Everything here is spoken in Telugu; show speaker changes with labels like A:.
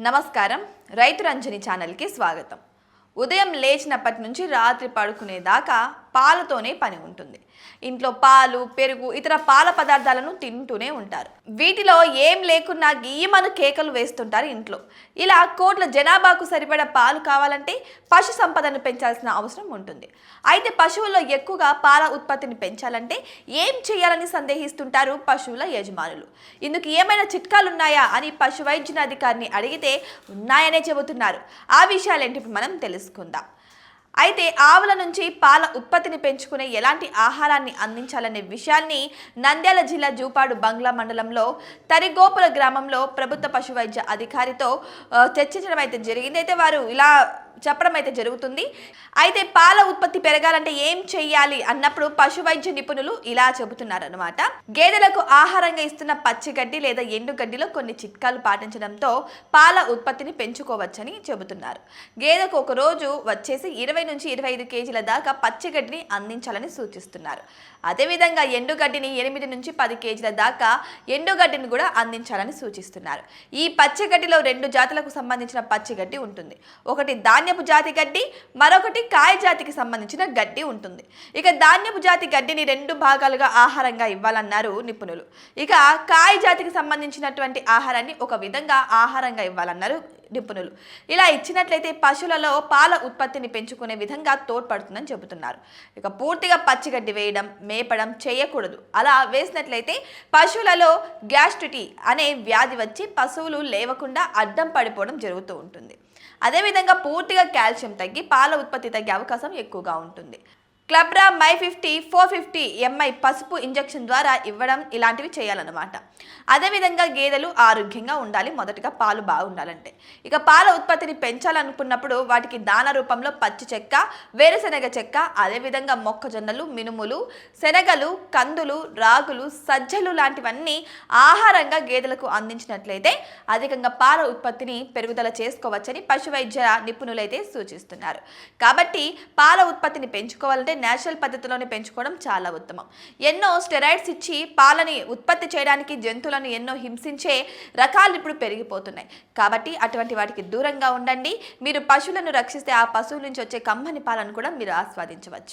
A: నమస్కారం. రైతు రంజని ఛానల్కి స్వాగతం. ఉదయం లేచినప్పటి నుంచి రాత్రి పడుకునేదాకా పాలతోనే పని ఉంటుంది. ఇంట్లో పాలు పెరుగు ఇతర పాల పదార్థాలను తింటూనే ఉంటారు. వీటిలో ఏం లేకున్నా గీయమను కేకలు వేస్తుంటారు ఇంట్లో. ఇలా కోట్ల జనాభాకు సరిపడా పాలు కావాలంటే పశు సంపదను పెంచాల్సిన అవసరం ఉంటుంది. అయితే పశువుల్లో ఎక్కువగా పాల ఉత్పత్తిని పెంచాలంటే ఏం చేయాలని సందేహిస్తుంటారు పశువుల యజమానులు? ఇందుకు ఏమైనా చిట్కాలు ఉన్నాయా అని పశు వైద్యునాధికారిని అడిగితే ఉన్నాయనే చెబుతున్నారు. ఆ విషయాలేంటి ఏంటి మనం తెలుసుకుందాం. అయితే ఆవుల నుంచి పాల ఉత్పత్తిని పెంచుకునే ఎలాంటి ఆహారాన్ని అందించాలనే విషయాన్ని నంద్యాల జిల్లా జూపాడు బంగ్లా మండలంలో తరిగోపుల గ్రామంలో ప్రభుత్వ పశు వైద్య అధికారితో చర్చించడం అయితే జరిగింది. అయితే వారు ఇలా చెప్పడం అయితే జరుగుతుంది. అయితే పాల ఉత్పత్తి పెరగాలంటే ఏం చెయ్యాలి అన్నప్పుడు పశు వైద్య నిపుణులు ఇలా చెబుతున్నారు అనమాట గేదెలకు ఆహారంగా ఇస్తున్న పచ్చిగడ్డి లేదా ఎండుగడ్డిలో కొన్ని చిట్కాలు పాటించడంతో పాల ఉత్పత్తిని పెంచుకోవచ్చని చెబుతున్నారు. గేదెకు ఒక రోజు వచ్చేసి ఇరవై ఇరవై నుంచి ఇరవై ఐదు కేజీల దాకా పచ్చిగడ్డిని అందించాలని సూచిస్తున్నారు. అదేవిధంగా ఎండుగడ్డిని ఎనిమిది నుంచి పది కేజీల దాకా ఎండుగడ్డిని కూడా అందించాలని సూచిస్తున్నారు. ఈ పచ్చిగడ్డిలో రెండు జాతులకు సంబంధించిన పచ్చిగడ్డి ఉంటుంది. ఒకటి ధాన్యపు జాతి గడ్డి మరొకటి కాయ జాతికి సంబంధించిన గడ్డి ఉంటుంది. ఇక ధాన్యపు జాతి గడ్డిని రెండు భాగాలుగా ఆహారంగా ఇవ్వాలన్నారు నిపుణులు. ఇక కాయ జాతికి సంబంధించినటువంటి ఆహారాన్ని ఒక విధంగా ఆహారంగా ఇవ్వాలన్నారు నిపుణులు. ఇలా ఇచ్చినట్లయితే పశువులలో పాల ఉత్పత్తిని పెంచుకునే విధంగా తోడ్పడుతుందని చెబుతున్నారు. ఇక పూర్తిగా పచ్చిగడ్డి వేయడం మేపడం చేయకూడదు. అలా వేసినట్లయితే పశువులలో గ్యాస్ట్రిటీ అనే వ్యాధి వచ్చి పశువులు లేవకుండా అడ్డం పడిపోవడం జరుగుతూ ఉంటుంది. అదేవిధంగా పూర్తిగా కాల్షియం తగ్గి పాల ఉత్పత్తి తగ్గే అవకాశం ఎక్కువగా ఉంటుంది. క్లబ్రా మై ఫిఫ్టీ ఫోర్ ఫిఫ్టీ ఎంఐ పసుపు ఇంజెక్షన్ ద్వారా ఇవ్వడం ఇలాంటివి చేయాలన్నమాట. అదేవిధంగా గేదెలు ఆరోగ్యంగా ఉండాలి మొదటగా పాలు బాగుండాలంటే. ఇక పాల ఉత్పత్తిని పెంచాలనుకున్నప్పుడు వాటికి దాన రూపంలో పచ్చి చెక్క వేరుశెనగ చెక్క అదేవిధంగా మొక్కజొన్నలు మినుములు శనగలు కందులు రాగులు సజ్జలు లాంటివన్నీ ఆహారంగా గేదెలకు అందించినట్లయితే అధికంగా పాల ఉత్పత్తిని పెరుగుదల చేసుకోవచ్చని పశు వైద్య నిపుణులైతే సూచిస్తున్నారు. కాబట్టి పాల ఉత్పత్తిని పెంచుకోవాలంటే నేచురల్ పద్ధతిలోనే పెంచుకోవడం చాలా ఉత్తమం. ఎన్నో స్టెరాయిడ్స్ ఇచ్చి పాలని ఉత్పత్తి చేయడానికి జంతువులను ఎన్నో హింసించే రకాలు ఇప్పుడు పెరిగిపోతున్నాయి. కాబట్టి అటువంటి వాటికి దూరంగా ఉండండి. మీరు పశువులను రక్షిస్తే ఆ పశువుల నుంచి వచ్చే కమ్మని పాలను కూడా మీరు ఆస్వాదించవచ్చు.